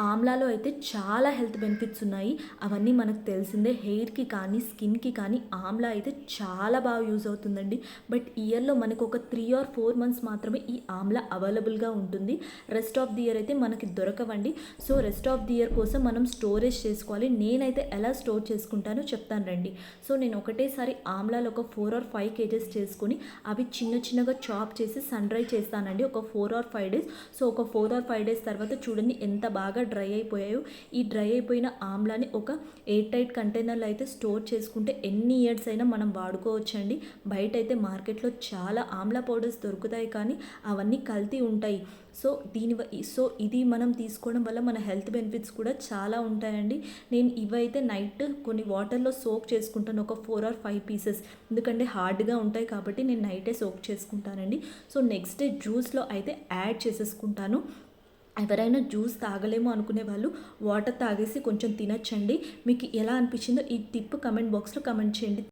ఆమ్లాలో అయితే చాలా health benefits ఉన్నాయి. అవన్నీ మనకు తెలిసిందే. హెయిర్కి కానీ స్కిన్కి కానీ ఆమ్లా అయితే చాలా బాగా యూజ్ అవుతుందండి. బట్ ఇయర్లో మనకు ఒక త్రీ ఆర్ ఫోర్ మంత్స్ మాత్రమే ఈ ఆమ్లా అవైలబుల్గా ఉంటుంది. రెస్ట్ ఆఫ్ ది ఇయర్ అయితే మనకి దొరకవండి. So rest of the year కోసం మనం స్టోరేజ్ చేసుకోవాలి. నేనైతే ఎలా స్టోర్ చేసుకుంటానో చెప్తాను రండి. సో నేను ఒకటేసారి ఆమ్లాలో ఒక ఫోర్ ఆర్ ఫైవ్ కేజెస్ చేసుకొని అవి చిన్న చిన్నగా చాప్ చేసి సన్ డ్రై చేస్తానండి. ఒక four or five days. So ఒక ఫోర్ ఆర్ ఫైవ్ డేస్ తర్వాత చూడండి ఎంత బాగా డ్రై అయిపోయాయో ఈ డ్రై అయిపోయిన ఆమ్లాని ఒక ఎయిర్ టైట్ కంటైనర్లో అయితే స్టోర్ చేసుకుంటే ఎన్ని ఇయర్స్ అయినా మనం వాడుకోవచ్చండి. బయట అయితే మార్కెట్లో చాలా ఆమ్లా పౌడర్స్ దొరుకుతాయి కానీ అవన్నీ కల్తీ ఉంటాయి. సో దీని సో ఇది మనం తీసుకోవడం వల్ల మన హెల్త్ బెనిఫిట్స్ కూడా చాలా ఉంటాయండి. నేను ఇవైతే నైట్ కొన్ని వాటర్లో సోక్ చేసుకుంటాను ఒక ఫోర్ ఆర్ ఫైవ్ పీసెస్. ఎందుకంటే హార్డ్గా ఉంటాయి కాబట్టి నేను నైటే సోక్ చేసుకుంటానండి. సో నెక్స్ట్ డే జ్యూస్లో అయితే యాడ్ చేసేసుకుంటాను. ఎవరైనా జ్యూస్ తాగలేము అనుకునే వాళ్ళు వాటర్ తాగేసి కొంచెం తినచ్చండి. మీకు ఎలా అనిపించిందో ఈ టిప్ కమెంట్ బాక్స్లో కమెంట్ చేయండి.